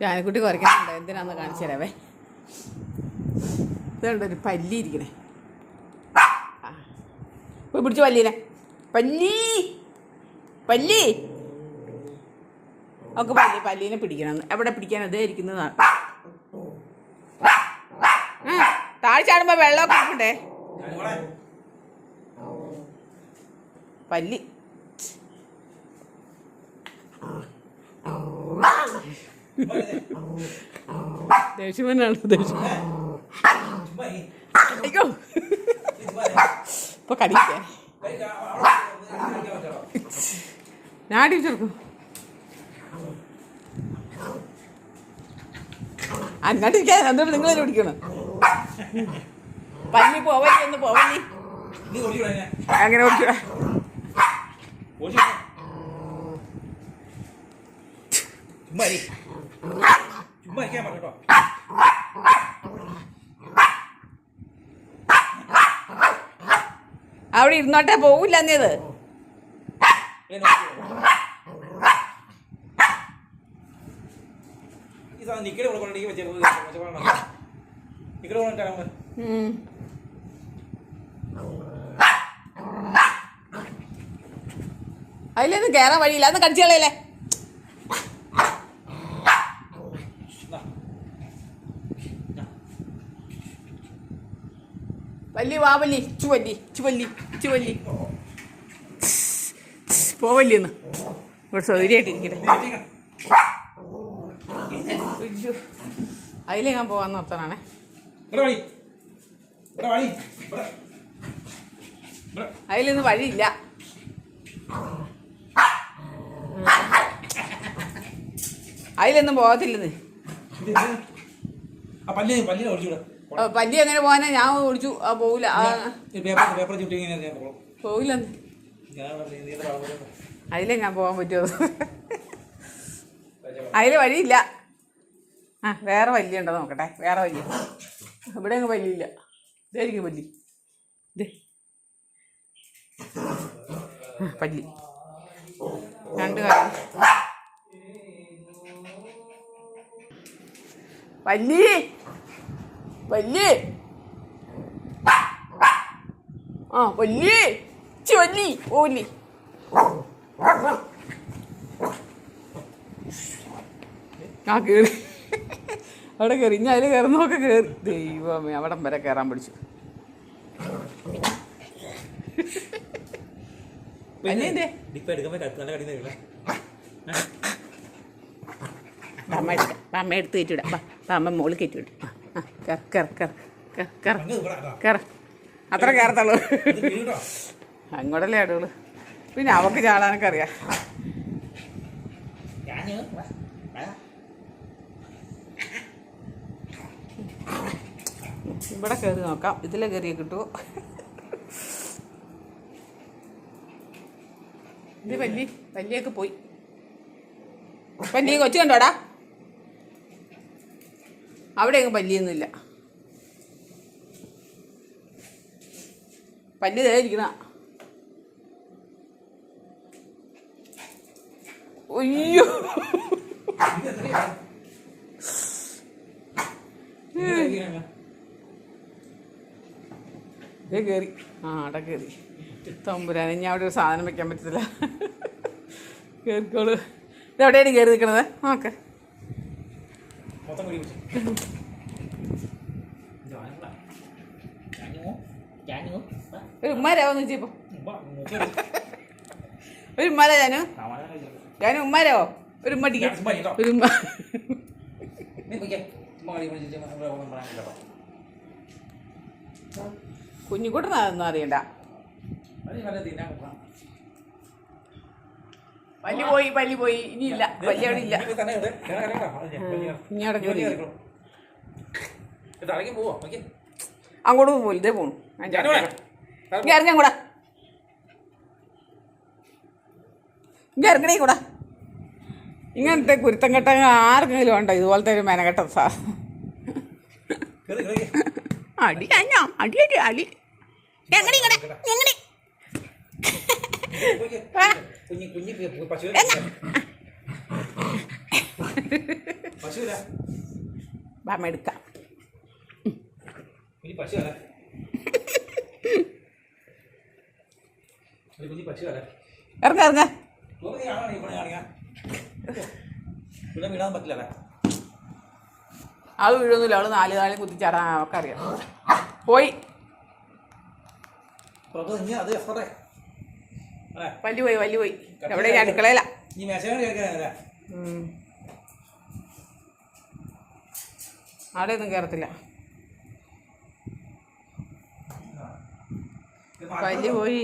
ജാനക്കുട്ടി കുറയ്ക്കുന്നുണ്ട്? എന്തിനാന്ന് കാണിച്ചു തരാവേ. ഇതുണ്ട് ഒരു പല്ലി ഇരിക്കണേ. പോയി പിടിച്ചു പല്ലീനെ. പല്ലി. പല്ലി. ഒക്കെ പല്ലി പല്ലീനെ പിടിക്കണം. എവിടെ പിടിക്കാൻ അതേ ഇരിക്കുന്നതാണ് താഴ്ച താഴെ ചാടുമ്പോ വെള്ളമൊക്കെ പല്ലി. ദേഷ്യവനാണ് ദേഷ്യം. ഇപ്പൊ കടിക്കേ. ഞാൻ അടിച്ചെടുക്കും അങ്ങോട്ടിരിക്കാൻ എന്തുകൊണ്ട് നിങ്ങൾ പിടിക്കണം പല്ലി പോവല്ലി ഒന്ന് പോവല്ലി? നീ ഓടിക്കൂടാ അങ്ങനെ ഓടിക്കൂടാ. ചുമ്മാ. ചുമ്മാ ഇരിക്കാൻ പറ കേട്ടോ. അവിടെ ഇരുന്നോട്ടെ പോവില്ല എന്നേത് നിക്കടെ കൊടുക്കണമെങ്കിൽ വെച്ചേ നിക്കടെ ഉം. അതിലൊന്നും കയറാൻ വഴിയില്ല. അന്ന് കടിച്ചു കളയല്ലേ? വല്ലി വാവല്ലി ചുവല്ലി ചുവല്ലി ചുവല്ലി. പോവല്ലി ഒന്ന് ഇവിടെ സൗകര്യമായിട്ട് ഇരിക്കട്ടെ. അതിലേ ഞാൻ പോവാൻ നിർത്തണേ ഇവിടെ വാടി ഇവിടെ വാടി ഇവിടെ. ഇവിടെ. അതിലൊന്നും വഴിയില്ല. അതിലൊന്നും പോകത്തില്ലെന്ന്. ഇത് ഇത്. ആ പല്ല് പല്ലിനെ ഓടിച്ചു പല്ലി എങ്ങനെ പോകാനാ? ഞാൻ ഓടിച്ചു. ആ പോവില്ല. പോവില്ലെന്ന് അതിലേ ഞാൻ പോകാൻ പറ്റുമോ അതിൽ വഴിയില്ല. ആ വേറെ വല്യ ഉണ്ടോ നോക്കട്ടെ. വേറെ വല്യ ഇവിടെ അങ്ങ് വല്യില്ല ഇതായിരിക്കും പല്ലി. ഇത് പല്ലി. രണ്ട് കാര്യം പല്ലി! പല്ലി ആ വല്യേ ചി വല്ലി ഓലി ആ കേറി അവിടെ കയറി ഇനി അതിൽ കയറുന്നൊക്കെ കയറി ദൈവമേ അവിടം വരെ കയറാൻ പിടിച്ചു അമ്മ എടുത്ത് കയറ്റിവിടാം അമ്മ മോൾ കയറ്റിവിടും കയറ കയറ കയറ കയറ കയറ. കയറ അത്ര കയറത്തുള്ളൂ. അങ്ങോട്ടല്ലേ ആടുള്ളൂ പിന്നെ അവക്ക് ചാടാനൊക്കെ അറിയാം. ഇവിടെ കയറി നോക്കാം. ഇതിലെ കയറിയ കിട്ടുമോ ഇത് വല്യ വല്യൊക്കെ പോയി. വല്യ കൊച്ചു കണ്ടോടാ? അവിടെ അങ്ങ് പല്ലിയൊന്നുമില്ല. പല്ല് തേടിക്കണ അയ്യോ? ഇത് കയറി ആ അവിടെ കയറി തമ്പുരാനെ ഞാൻ അവിടെ ഒരു സാധനം വെക്കാൻ പറ്റത്തില്ല. കയറിക്കോളൂ ഇതെവിടെയാണ് കയറി നിൽക്കണത്? നോക്ക്. മൊത്തം കൂടി ഒരു. ഒരു ഉമ്മാരാ ഞാനു ഉമ്മാരാവോ ഒരു ഉമ്മ. ഒരു ഉമ്മ നീ പോയിക്കേ. ചുമ്മാ കളി കളിച്ച് ചുമ്മാ ഇവിടെ ഒന്നും പറയാനില്ല കേട്ടോ. കുഞ്ഞുകുട്ടനതൊന്നും അറിയണ്ട അത് നല്ല തിന്നാൻ കൊടുക്കണം. പല്ലി പോയി പല്ലി പോയി. ഇനിയില്ല പല്ലി അവിടെ ഇല്ല. ഇനി അവിടെ പോവാ. അങ്ങോട്ട് പോലും ഇതേ പോണു. ഇങ്ങനെ ഇറങ്ങാൻ കൂടാ ഇങ്ങനെ ഇറങ്ങണേ കൂടാ ഇങ്ങനത്തെ കുരുത്തം കെട്ട ആർക്കെങ്കിലും ഉണ്ടോ? ഇതുപോലത്തെ ഒരു മെനകെട്ട സാ. അടി അഞ്ഞോ. അടി അടി അടി. എങ്ങനെ പോയിക്കേ. ആ. കുഞ്ഞി കുഞ്ഞി പശു. പശുവില്ല ബാമ എടുക്കാം കുഞ്ഞി ഒരു കുഞ്ഞി പശുവല്ല ഇറങ്ങ ഇറങ്ങ. ഇവിടെ വിടാൻ പറ്റില്ലല്ലേ അത് വീഴൊന്നുമില്ല അവൾ നാല് നാല് കുത്തിച്ചാടാൻ അവക്കറിയാം പോയി. അത് അല്ലേ വലിയ പോയി വലിയ പോയി എവിടെ ഈ അടുക്കളയില അവിടെ ഒന്നും കയറത്തില്ല വലിയ പോയി